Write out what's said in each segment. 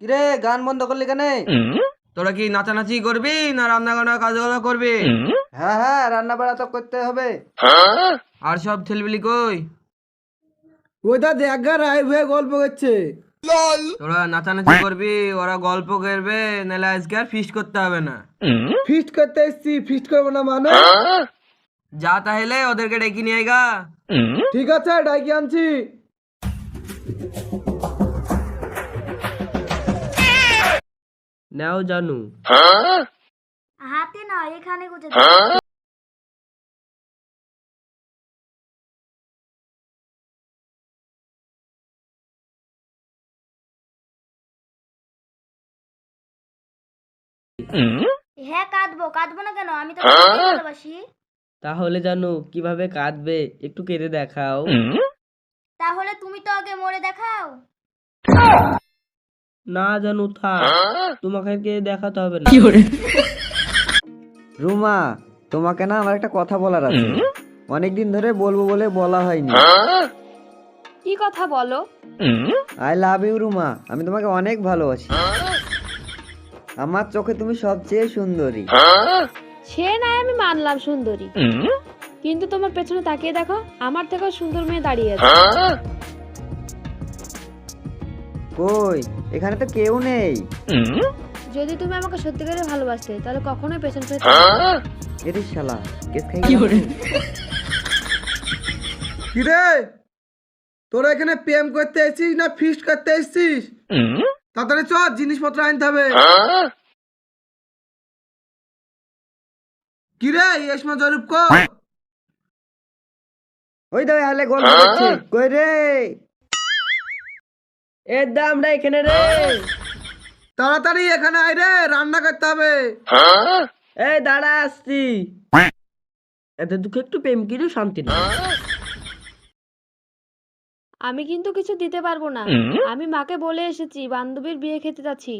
কিরে গান বন্ধ করলি কেন? তোরা কি নাচানাচি করবি না রান্না বান্না কাজগুলো করবি হ্যাঁ হ্যাঁ রান্না বাড়া তো করতে হবে। আর সব ছেলেবিলি কই? ওইটা দেখ গা রায় হয়ে গল্প করছে। তোরা নাচানাচি করবি ওরা গল্প করবে নাহলে আজকে আর ফিস্ট করতে হবে না। ফিস্ট করতে এসছি ফিস্ট করব না মানে? যা তাহলে ওদেরকে ডেকে নিয়ে গা। ঠিক আছে ডাকি আনছি। নাও জানু। হাতে না এখানে গুজে হ্যাঁ? কাঁদবো কাঁদবো না কেন? আমি তো ভালোবাসি। তাহলে জানো কীভাবে কাঁদবে? একটু কেঁদে দেখাও। তাহলে তুমি তো আগে মরে দেখাও। না জানো থাক। তোমাকে দেখাতে হবে না। রুমা তোমাকে না আমার একটা কথা বলার আছে। অনেকদিন ধরে বলব বলে বলা হয়নি। কি কথা বলো? I love you Ruma. আমি তোমাকে অনেক ভালোবাসি। আমার চোখে তুমি সবচেয়ে সুন্দরী। সে নাই আমি মানলাম সুন্দরী। কিন্তু তোমার পেছনে তাকিয়ে দেখো আমার থেকেও সুন্দর মেয়ে দাঁড়িয়ে আছে। কই? এখানে তো কেউ নেই। যদি তুমি আমাকে সত্যিকারে ভালোবাসতে তাহলে কখনোই পেছন ফিরে এটি শালা কেস খাই কি কিরে? তোরা এখানে প্রেম করতে এসেছিস না ফিস্ট করতে এসেছিস? তাড়াতাড়ি চ জিনিসপত্র আনতে হবে। কিরে এসমা জরুপ কো ওই দাও হালে গল্প করছে। কই রে? এ দামরা এখানে রে। তাড়াতাড়ি এখানে আয় রে রান্না করতে হবে। এই দাঁড়া আসছি। এত দুঃখে একটু প্রেম কিনে শান্তি না আমি কিন্তু কিছু দিতে পারব না। আমি মাকে বলে এসেছি বান্ধবীর বিয়ে খেতে যাচ্ছি।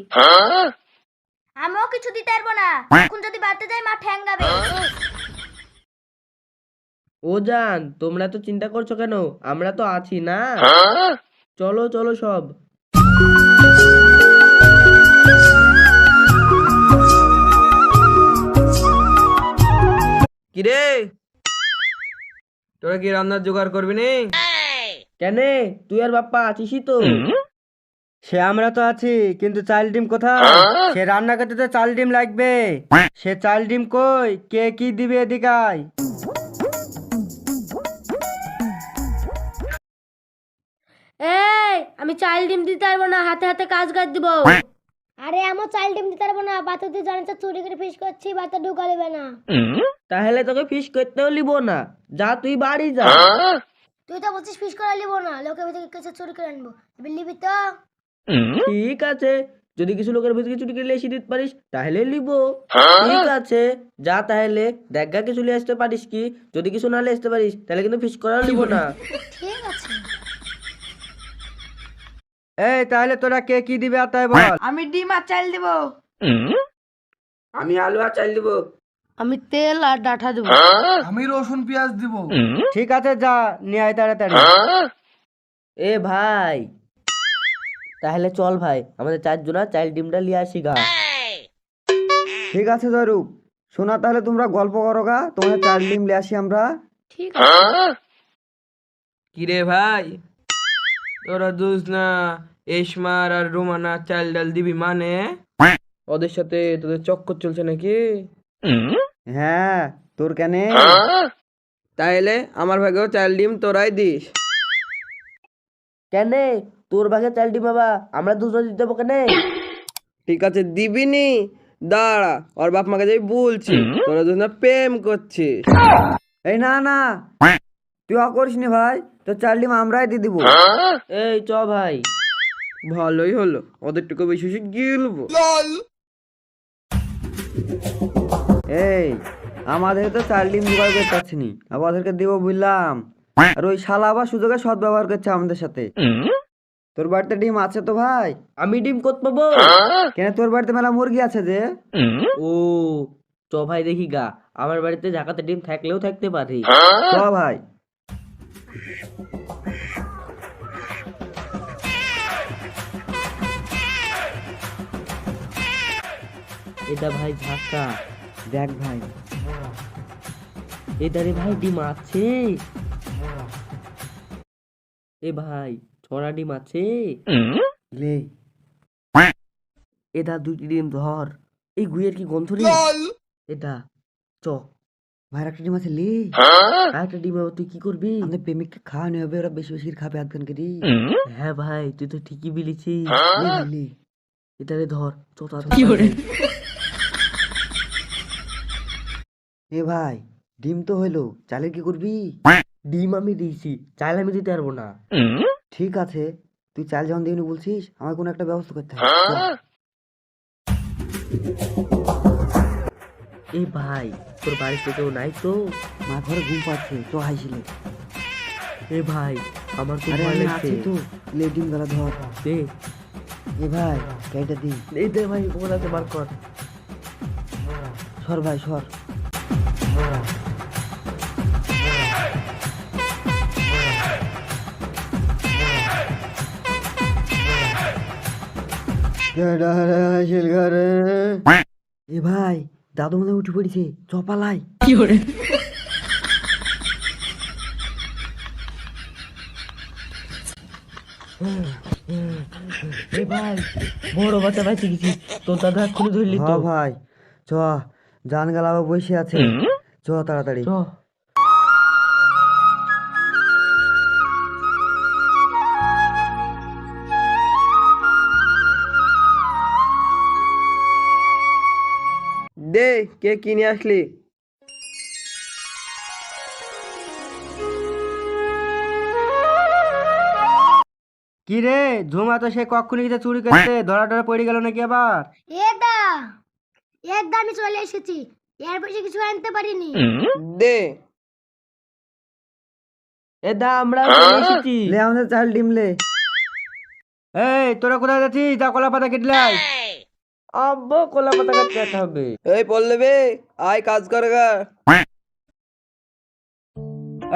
আমিও কিছু দিতে পারব না। এখন যদি বাড়তে যাই মা ঠ্যাঙ্গাবে ও জান তোমরা তো চিন্তা করছ কেন? আমরা তো আছি না? চলো চলো সব। কিরে? তোরা কি রান্নার জোগাড় করবি নি? কেন? তুই আর বাপ্পা আছিসই তো। সে আমরা তো আছি কিন্তু চাল ডিম কোথায়? সে রান্না করতে তো চাল ডিম লাগবে। সে চাল ডিম কই? কে কি দিবে এদিকায় আমি চাইল্ড ডিম দিতে পারব না হাতে হাতে কাজ কাজ দিব। আরে আমার চাল ডিম দিতে পারব না বাতা তুই জানিস চুরি করে ফিস করছি বাতা ঢুকা দেবে না। তাহলে তোকে ফিস করতেও লিবো না যা তুই বাড়ি যা। তুই তো বলছিস ফিস করে নিবো না লোকের ভিতরে কিছু চুরি করে আনব এবার নিবি তো। ঠিক আছে যদি কিছু লোকের ভিতরে চুরি করে এসে দিতে পারিস তাহলে লিবো। ঠিক আছে যা তাহলে দেখা কিছু নিয়ে আসতে পারিস কি যদি কিছু না নিয়ে আসতে পারিস তাহলে কিন্তু ফিস করা লিবো না ঠিক আছে এই তাহলে তোরা কে কি দিবে আর তাই বল। আমি ডিম আর চাল দিব। আমি আলু আর চাল দিব। আমি তেল আর ডাঁটা দেবো। আমি রসুন পেঁয়াজ দিব। ঠিক আছে যা নিয়ে আয় তাড়াতাড়ি। এ ভাই তাহলে চল ভাই আমাদের চারজনা চাইল্ড ডিমটা নিয়ে আসি গা। ঠিক আছে জরুপ শোনা তাহলে তোমরা গল্প করো গা তোমার চাল ডিম লে আসি আমরা। ঠিক আছে কিরে ভাই তোরা দুস না এসমার আর রুমানা চাল ডাল দিবি মানে? ওদের সাথে তোদের চক্কর চলছে নাকি? হ্যাঁ তোর কেনে? তাইলে আমার ভাগেও চাল ডিম তোরাই দিস। কেন? তোর ভাগে চাইল্ড ডিম বাবা আমরা দুজন দিতে দেবো কেন? ঠিক আছে দিবি নি। দাঁড়া ওর বাপ মাকে যাই বলছি তোরা দুজন না প্রেম করছিস। এই না না। তুই অ করিস নি ভাই? তোর চাল ডিম আমরাই দিয়ে দিব। এই চ ভাই। ভালোই হলো। ওদের টুকু বেশি বেশি গিলবো। এই আমাদের তো চাল ডিম জোগাড় করতে পারছি নি আবার ওদেরকে দিব বুঝলাম। আর ওই শালা আবার সুযোগে সৎ ব্যবহার করছে আমাদের সাথে। তোর বাড়িতে ডিম আছে তো ভাই? আমি ডিম কত পাবো? কেন তোর বাড়িতে মেলা মুরগি আছে যে? ও চ ভাই দেখি গা। আমার বাড়িতে জাকাতে ডিম থাকলেও থাকতে পারি। চ ভাই। এটা ভাই ঝাঁকা দেখ ভাই। এদারে ভাই ডিম আছে। এ ভাই ছড়া ডিম আছে। লে। এটা দুইটি ডিম ধর। এই গুয়ের কি গন্ধ রে? এটা চ। ভাই একটা ডিম আছে লে। আর একটা ডিম হবে, তুই কি করবি? আমাদের প্রেমিককে খাওয়ানো হবে ওরা বেশি বেশি খাবে আধখান করে হ্যাঁ ভাই তুই তো ঠিকই বলেছিস। লে ভাই, এটারে ধর চ কি করে? এ ভাই ডিম তো হইল চালের কি করবি? ডিম আমি দিয়েছি চাইলে আমি দিতে পারব না। ঠিক আছে তুই চাল যখন দিবি বলছিস আমার কোনো একটা ব্যবস্থা করতে হবে। চল। এই ভাই তোর বাড়িতে কেউ নাই তো? মা ঘরে ঘুম পাচ্ছে তো হাইছিলে এ ভাই আমার তো ভয় লাগছে। তো। লে ডিম গলা ধর। দে। এ ভাই গাড়িটা দি। এই দে ভাই ওখানে বার কর সর ভাই সর। এ ভাই দাদু মনে উঠে পড়েছে। চপালাই কি করে? এ ভাই বড় বাচ্চা ভাই গেছি তোর দাদা এক্ষুনি ধরলি তো। ভাই চ। জান গালা বসে আছে। চ তাড়াতাড়ি। দে কে কিনে আসলি? কি রে ঝুমা তো সে কক্ষণি চুরি করতে ধরা ধরা পড়ে গেল নাকি আবার? এদা আমি চলে এসেছি। এর বেশি কিছু আনতে পারিনি। দে। এ দা আমরা চলে এসেছি। লে আমাদের চাল ডিম লে। এই তোরা কোথায় যাচ্ছিস? যা কলা পাতা কেটলাই আব্বা কলা পাতা কাটতে হবে। এই পল্লবে আয় কাজ কর গা।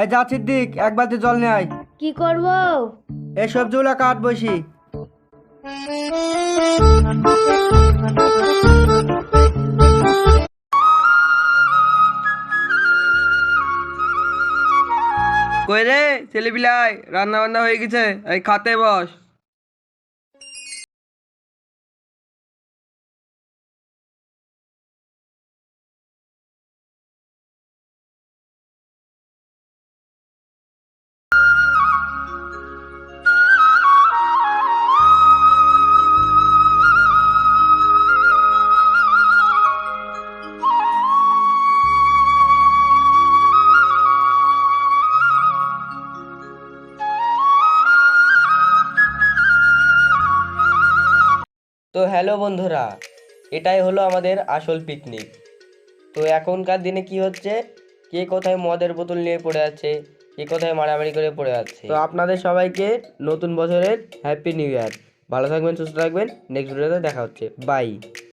এই যা সিদ্দিক এক বালতি জল নিয়ে আয়। কি করব? এই সবজিগুলো কাট বসি। কই রে ছেলে পিলাই রান্না বান্না হয়ে গেছে এই খাতে বস। তো হ্যালো বন্ধুরা, এটাই হলো আমাদের আসল পিকনিক তো এখনকার দিনে কি হচ্ছে? কে কোথায় মদের বোতল নিয়ে পড়ে আছে? কে কোথায় মারামারি করে পড়ে আছে? তো আপনাদের সবাইকে নতুন বছরের হ্যাপি নিউ ইয়ার ভালো থাকবেন, সুস্থ থাকবেন। নেক্সট ভিডিওতে দেখা হচ্ছে। বাই